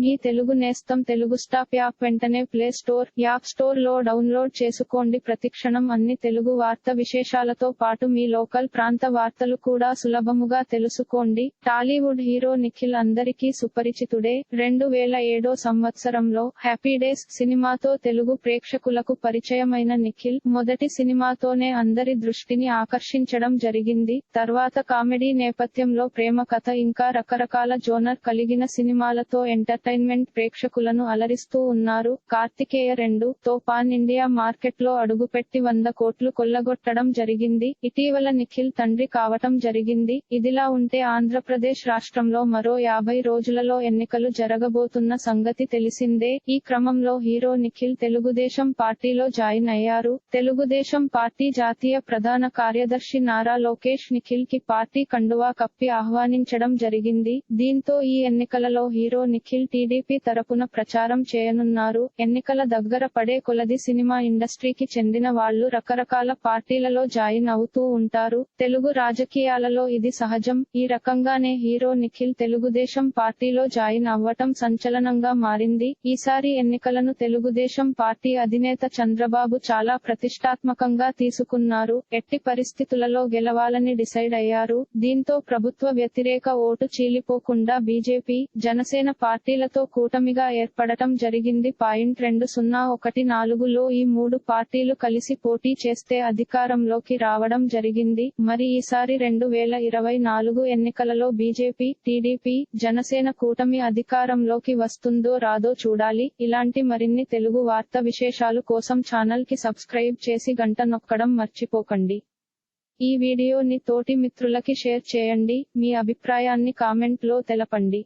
మీ తెలుగు నేస్తం Telugu stop app వెంటనే play store app స్టోర్లో డౌన్లోడ్ చేసుకోండి. ప్రతిక్షణం అన్ని తెలుగు వార్త విశేషాలతో పాటు మీ లోకల్ ప్రాంత వార్తలు కూడా సులభముగా తెలుసుకోండి. టాలీవుడ్ హీరో నిఖిల్ అందరికీ సుపరిచితుడే. రెండు వేల ఏడో సంవత్సరంలో హ్యాపీ డేస్ సినిమాతో తెలుగు ప్రేక్షకులకు పరిచయమైన నిఖిల్ మొదటి సినిమాతోనే అందరి దృష్టిని ఆకర్షించడం జరిగింది. తర్వాత కామెడీ నేపథ్యంలో ప్రేమ కథ ఇంకా రకరకాల జోనర్ కలిగిన సినిమాలతో ఎంటర్టైన్మెంట్ ప్రేక్షకులను అలరిస్తూ ఉన్నారు. కార్తికేయ రెండు తో పాన్ ఇండియా మార్కెట్లో అడుగుపెట్టి వంద కోట్లు కొల్లగొట్టడం జరిగింది. ఇటీవల నిఖిల్ తండ్రి కావటం జరిగింది. ఇదిలా ఉంటే ఆంధ్రప్రదేశ్ రాష్ట్రంలో మరో యాభై రోజులలో ఎన్నికలు జరగబోతున్న సంగతి తెలిసిందే. ఈ క్రమంలో హీరో నిఖిల్ తెలుగుదేశం పార్టీలో జాయిన్ అయ్యారు. తెలుగుదేశం పార్టీ జాతీయ ప్రధాన కార్యదర్శి నారా లోకేష్ నిఖిల్కి పార్టీ కండువా కప్పి ఆహ్వానించడం జరిగింది. దీంతో ఈ ఎన్నికలలో హీరో నిఖిల్ టీడీపీ తరపున ప్రచారం చేయనున్నారు. ఎన్నికల దగ్గర పడే కొలది సినిమా ఇండస్ట్రీకి చెందిన వాళ్ళు రకరకాల పార్టీలలో జాయిన్ అవుతూ ఉంటారు. తెలుగు రాజకీయాలలో ఇది సహజం. ఈ రకంగానే హీరో నిఖిల్ తెలుగుదేశం పార్టీలో జాయిన్ అవ్వటం సంచలనంగా మారింది. ఈసారి ఎన్నికలను తెలుగుదేశం పార్టీ అధినేత చంద్రబాబు చాలా ప్రతిష్టాత్మకంగా తీసుకున్నారు. ఎట్టి పరిస్థితులలో గెలవాలని డిసైడ్ అయ్యారు. దీంతో ప్రభుత్వ వ్యతిరేక ఓటు చీలిపోకుండా బీజేపీ జనసేన పార్టీలతో కూటమిగా ఏర్పడటం జరిగింది. పాయింట్ రెండు సున్నా ఒకటి నాలుగులో ఈ మూడు పార్టీలు కలిసి పోటీ చేస్తే అధికారంలోకి రావడం జరిగింది. మరి ఈసారి రెండు వేల ఇరవై నాలుగు ఎన్నికలలో బీజేపీ టీడీపీ జనసేన కూటమి అధికారంలోకి వస్తుందో రాదో చూడాలి. ఇలాంటి మరిన్ని తెలుగు వార్త విశేషాలు కోసం ఛానల్కి సబ్స్క్రైబ్ చేసి గంట నొక్కడం మర్చిపోకండి. ఈ వీడియోని తోటి మిత్రులకి షేర్ చేయండి. మీ అభిప్రాయాన్ని కామెంట్లో తెలపండి.